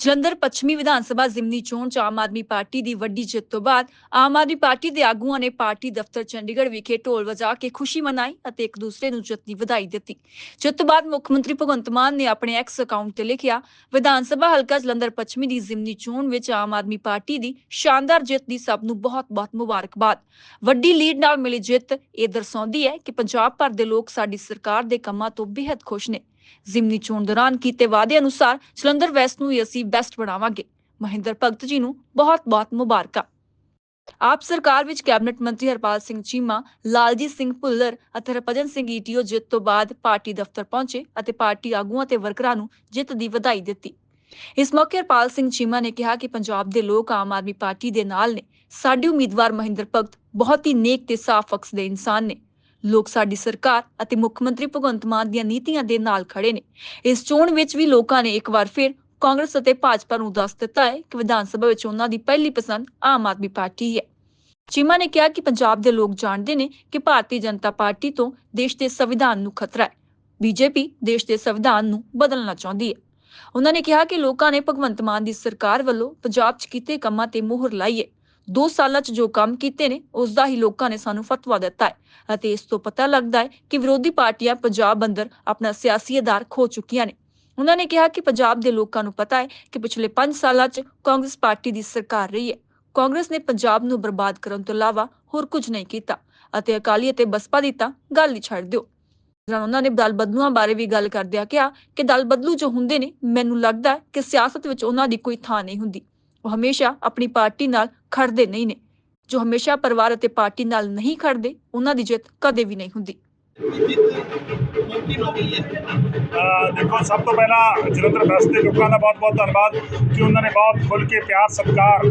ਜਲੰਧਰ ਪੱਛਮੀ ਵਿਧਾਨ ਸਭਾ ਜ਼ਿਮਨੀ ਚੋਣ ਚ ਆਮ ਆਦਮੀ ਪਾਰਟੀ ਦੀ ਵੱਡੀ ਜਿੱਤ ਤੋਂ ਬਾਅਦ ਆਮ ਆਦਮੀ ਪਾਰਟੀ ਦੇ ਆਗੂਆਂ ਨੇ ਪਾਰਟੀ ਦਫ਼ਤਰ ਚੰਡੀਗੜ੍ਹ ਵਿਖੇ ਢੋਲ ਵਜਾ ਕੇ ਖੁਸ਼ੀ ਮਨਾਈ ਅਤੇ ਇੱਕ ਦੂਸਰੇ ਨੂੰ ਜਿੱਤ ਦੀ ਵਧਾਈ ਦਿੱਤੀ। ਜਿੱਤ ਤੋਂ ਬਾਅਦ ਮੁੱਖ ਮੰਤਰੀ ਭਗਵੰਤ ਮਾਨ ਨੇ ਆਪਣੇ ਐਕਸ ਅਕਾਊਂਟ ਤੇ ਲਿਖਿਆ, ਵਿਧਾਨ ਸਭਾ ਹਲਕਾ ਜਲੰਧਰ ਪੱਛਮੀ ਦੀ ਜ਼ਿਮਨੀ ਚੋਣ ਵਿੱਚ ਆਮ ਆਦਮੀ ਪਾਰਟੀ ਦੀ ਸ਼ਾਨਦਾਰ ਜਿੱਤ ਦੀ ਸਭ ਨੂੰ ਬਹੁਤ-ਬਹੁਤ ਮੁਬਾਰਕਬਾਦ। ਵੱਡੀ ਲੀਡ ਨਾਲ ਮਿਲੀ ਜਿੱਤ, ਇਹ ਦਰਸਾਉਂਦੀ ਹੈ ਕਿ ਪੰਜਾਬ ਭਰ ਦੇ ਲੋਕ ਸਾਡੀ ਸਰਕਾਰ ਦੇ ਕੰਮਾਂ ਤੋਂ ਬੇहद ਖੁਸ਼ ਨੇ। ਜ਼ਿਮਨੀ ਚੋਣ ਦੌਰਾਨ ਕੀਤੇ ਵਾਅਦੇ ਅਨੁਸਾਰ ਜਲੰਧਰ ਵੈਸਟ ਨੂੰ ਹੀ ਅਸੀਂ ਬੈਸਟ ਬਣਾਵਾਂਗੇ। ਮਹਿੰਦਰ ਭਗਤ ਜੀ ਨੂੰ ਬਹੁਤ-ਬਹੁਤ ਮੁਬਾਰਕਾਂ। ਆਪ ਸਰਕਾਰ ਵਿੱਚ ਕੈਬਨਿਟ ਮੰਤਰੀ ਹਰਪਾਲ ਸਿੰਘ ਚੀਮਾ, ਲਾਲਜੀਤ ਸਿੰਘ ਭੁੱਲਰ ਅਤੇ ਹਰਭਜਨ ਸਿੰਘ ਈਟੀਓ ਜਿੱਤ ਤੋਂ ਬਾਅਦ ਪਾਰਟੀ ਦਫ਼ਤਰ ਪਹੁੰਚੇ ਅਤੇ ਪਾਰਟੀ ਆਗੂਆਂ ਤੇ ਵਰਕਰਾਂ ਨੂੰ ਜਿੱਤ ਦੀ ਵਧਾਈ ਦਿੱਤੀ। ਇਸ ਮੌਕੇ ਹਰਪਾਲ ਸਿੰਘ ਚੀਮਾ ਨੇ ਕਿਹਾ ਕਿ ਪੰਜਾਬ ਦੇ ਲੋਕ ਆਮ ਆਦਮੀ ਪਾਰਟੀ ਦੇ ਨਾਲ ਨੇ। ਸਾਡੇ ਉਮੀਦਵਾਰ ਮਹਿੰਦਰ ਭਗਤ ਬਹੁਤ ਹੀ ਨੇਕ ਤੇ ਸਾਫ਼ ਅਕਸ ਦੇ ਇਨਸਾਨ ਨੇ। ਲੋਕ ਸਾਡੀ ਸਰਕਾਰ ਅਤੇ ਮੁੱਖ ਮੰਤਰੀ ਭਗਵੰਤ ਮਾਨ ਦੀਆਂ ਨੀਤੀਆਂ ਦੇ ਨਾਲ ਖੜੇ ਨੇ। ਇਸ ਚੋਣ ਵਿੱਚ ਵੀ ਲੋਕਾਂ ਨੇ ਇੱਕ ਵਾਰ ਫਿਰ ਕਾਂਗਰਸ ਅਤੇ ਭਾਜਪਾ ਨੂੰ ਦੱਸ ਦਿੱਤਾ ਹੈ ਕਿ ਵਿਧਾਨ ਸਭਾ ਵਿੱਚ ਉਹਨਾਂ ਦੀ ਪਹਿਲੀ ਪਸੰਦ ਆਮ ਆਦਮੀ ਪਾਰਟੀ ਹੈ। ਚੀਮਾ ਨੇ ਕਿਹਾ ਕਿ ਪੰਜਾਬ ਦੇ ਲੋਕ ਜਾਣਦੇ ਨੇ ਕਿ ਭਾਰਤੀ ਜਨਤਾ ਪਾਰਟੀ ਤੋਂ ਦੇਸ਼ ਦੇ ਸੰਵਿਧਾਨ ਨੂੰ ਖਤਰਾ ਹੈ। ਬੀਜੇਪੀ ਦੇਸ਼ ਦੇ ਸੰਵਿਧਾਨ ਨੂੰ ਬਦਲਣਾ ਚਾਹੁੰਦੀ ਹੈ। ਉਹਨਾਂ ਨੇ ਕਿਹਾ ਕਿ ਲੋਕਾਂ ਨੇ ਭਗਵੰਤ ਮਾਨ ਦੀ ਸਰਕਾਰ ਵੱਲੋਂ ਪੰਜਾਬ 'ਚ ਕੀਤੇ ਕੰਮਾਂ ਤੇ ਮੋਹਰ ਲਾਈ ਹੈ। 2 ਸਾਲਾਂ 'ਚ ਜੋ ਕੰਮ ਕੀਤੇ ਨੇ ਉਸ ਦਾ ਹੀ ਲੋਕਾਂ ਨੇ ਸਾਨੂੰ ਫਤਵਾ ਦਿੱਤਾ ਹੈ। ਅਤੇ ਇਸ ਤੋਂ ਪਤਾ ਲੱਗਦਾ ਹੈ ਕਿ ਵਿਰੋਧੀ ਪਾਰਟੀਆਂ ਪੰਜਾਬ ਅੰਦਰ ਆਪਣਾ ਸਿਆਸੀ ਆਧਾਰ ਖੋ ਚੁੱਕੀਆਂ ਨੇ। ਉਹਨਾਂ ਨੇ ਕਿਹਾ ਕਿ ਪੰਜਾਬ ਦੇ ਲੋਕਾਂ ਨੂੰ ਪਤਾ ਹੈ ਕਿ ਪਿਛਲੇ 5 ਸਾਲਾਂ 'ਚ ਕਾਂਗਰਸ ਪਾਰਟੀ ਦੀ ਸਰਕਾਰ ਰਹੀ ਹੈ। ਕਾਂਗਰਸ ਨੇ ਪੰਜਾਬ ਨੂੰ ਬਰਬਾਦ ਕਰਨ ਤੋਂ ਇਲਾਵਾ ਹੋਰ ਕੁਝ ਨਹੀਂ ਕੀਤਾ। ਅਤੇ ਅਕਾਲੀ ਅਤੇ ਬਸਪਾ ਦੀ ਤਾਂ ਗੱਲ ਹੀ ਛੱਡ ਦਿਓ। ਦੌਰਾਨ ਉਹਨਾਂ ਨੇ ਦਲ ਬਦਲੂਆਂ ਬਾਰੇ ਵੀ ਗੱਲ ਕਰਦਿਆਂ ਕਿਹਾ ਕਿ ਦਲ ਬਦਲੂ ਜੋ ਹੁੰਦੇ ਨੇ, ਮੈਨੂੰ ਲੱਗਦਾ ਕਿ ਸਿਆਸਤ ਵਿੱਚ ਉਹਨਾਂ ਦੀ ਕੋਈ ਥਾਂ ਨਹੀਂ ਹੁੰਦੀ। ਉਹ ਹਮੇਸ਼ਾ ਆਪਣੀ ਪਾਰਟੀ ਨਾਲ ਖੜਦੇ ਨਹੀਂ ਨੇ। ਜੋ ਹਮੇਸ਼ਾ ਪਰਿਵਾਰ ਅਤੇ ਪਾਰਟੀ ਨਾਲ ਨਹੀਂ ਖੜਦੇ, ਉਹਨਾਂ ਦੀ ਜਿੱਤ ਕਦੇ ਵੀ ਨਹੀਂ ਹੁੰਦੀ। ਦੇਖੋ, ਸਭ ਤੋਂ ਪਹਿਲਾਂ ਜਲੰਧਰ ਵੈਸਟ ਦੇ ਲੋਕਾਂ ਦਾ ਬਹੁਤ-ਬਹੁਤ ਧੰਨਵਾਦ ਕਿ ਉਹਨਾਂ ਨੇ ਬਹੁਤ ਖੁੱਲ੍ਹ ਕੇ ਪਿਆਰ, ਸਤਿਕਾਰ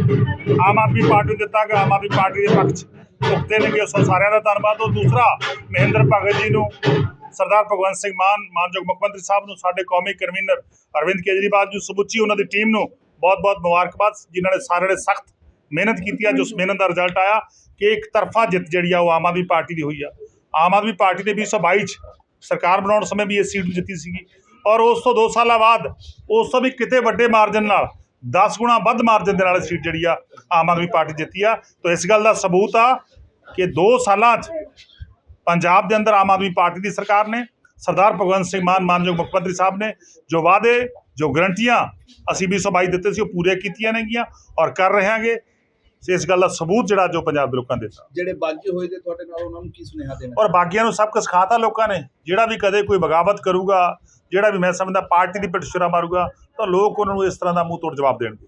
ਆਮ ਆਦਮੀ ਪਾਰਟੀ ਦਿੱਤਾ ਕਿ ਆਮ ਆਦਮੀ ਪਾਰਟੀ ਦੇ ਪੱਖ 'ਚ ਭੁਗਤੇ ਨੇਗੇ ਉਸ ਸਾਰਿਆਂ ਦਾ ਧੰਨਵਾਦ। ਉਹ ਦੂਸਰਾ, ਮਹਿੰਦਰ ਭਗਤ ਜੀ ਨੂੰ, ਸਰਦਾਰ ਭਗਵੰਤ ਸਿੰਘ ਮਾਨ, ਮਾਨਯੋਗ ਮੁੱਖ ਮੰਤਰੀ ਸਾਹਿਬ ਨੂੰ, ਸਾਡੇ ਕੌਮੀ ਕਨਵੀਨਰ ਅਰਵਿੰਦ ਕੇਜਰੀਵਾਲ ਜੀ ਸਮੁੱਚੀ ਉਹਨਾਂ ਦੀ ਟੀਮ ਨੂੰ ਬਹੁਤ-ਬਹੁਤ ਮੁਬਾਰਕਬਾਦ ਜਿਨ੍ਹਾਂ ਨੇ ਸਾਰਿਆਂ ਨੇ ਸਖਤ ਮਿਹਨਤ ਕੀਤੀ ਆ, ਜੋ ਉਸ ਮਿਹਨਤ ਦਾ ਰਿਜ਼ਲਟ ਆਇਆ ਕਿ ਇੱਕ ਤਰਫਾ ਜਿੱਤ ਜਿਹੜੀ ਆ ਉਹ ਆਮ ਆਦਮੀ ਪਾਰਟੀ ਦੀ ਹੋਈ ਆ। ਆਮ ਆਦਮੀ ਪਾਰਟੀ ਦੇ 2022 ਚ ਸਰਕਾਰ ਬਣਾਉਣ ਸਮੇਂ ਵੀ ਇਸ ਸੀਟ ਜਿੱਤੀ ਸੀਗੀ ਔਰ ਉਸ ਤੋਂ 2 ਸਾਲਾਂ ਬਾਅਦ ਉਸ ਤੋਂ ਵੀ ਕਿਤੇ ਵੱਡੇ ਮਾਰਜਨ ਨਾਲ 10 ਗੁਣਾ ਵੱਧ ਮਾਰਜਨ ਦੇ ਨਾਲ ਇਹ ਸੀਟ ਜਿਹੜੀ ਆ ਆਮ ਆਦਮੀ ਪਾਰਟੀ ਜਿੱਤੀ ਆ। ਤਾਂ ਇਸ ਗੱਲ ਦਾ ਸਬੂਤ ਆ ਕਿ 2 ਸਾਲਾਂ 'ਚ ਪੰਜਾਬ ਦੇ ਅੰਦਰ ਆਮ ਆਦਮੀ ਪਾਰਟੀ ਦੀ ਸਰਕਾਰ ਨੇ, ਸਰਦਾਰ ਭਗਵੰਤ ਸਿੰਘ ਮਾਨ ਮਾਨਯੋਗ ਮੁੱਖ ਮੰਤਰੀ ਸਾਹਿਬ ਨੇ, ਜੋ ਵਾਅਦੇ ਜੋ ਗਰੰਟੀਆਂ ਅਸੀਂ 2022 ਦਿੱਤੇ ਸੀ ਉਹ ਪੂਰੇ ਕੀਤੀਆਂ ਨੇਗੀਆਂ ਔਰ ਕਰ ਰਹੇ ਹਾਂਗੇ ਤੇ ਇਸ ਗੱਲ ਦਾ ਸਬੂਤ ਜਿਹੜਾ ਜੋ ਪੰਜਾਬ ਦੇ ਲੋਕਾਂ ਨੇ ਦਿੱਤਾ। ਜਿਹੜੇ ਬਾਗੀ ਹੋਏ ਤੇ ਤੁਹਾਡੇ ਨਾਲ ਉਹਨਾਂ ਨੂੰ ਕੀ ਸੁਨੇਹਾ ਦੇਣਾ ਔਰ ਬਾਕੀਆਂ ਨੂੰ ਸਭ ਕੁਝ ਸਿਖਾਤਾ ਲੋਕਾਂ ਨੇ। ਜਿਹੜਾ ਵੀ ਕਦੇ ਕੋਈ ਬਗਾਵਤ ਕਰੂਗਾ ਜਿਹੜਾ ਵੀ ਮੈਂ ਸਮਝਦਾ ਪਾਰਟੀ ਦੀ ਪਿੱਠ ਛੁਰਾ ਮਾਰੂਗਾ ਤਾਂ ਲੋਕ ਉਹਨਾਂ ਨੂੰ ਇਸ ਤਰ੍ਹਾਂ ਦਾ ਮੂੰਹ ਤੋੜ ਜਵਾਬ ਦੇਣਗੇ।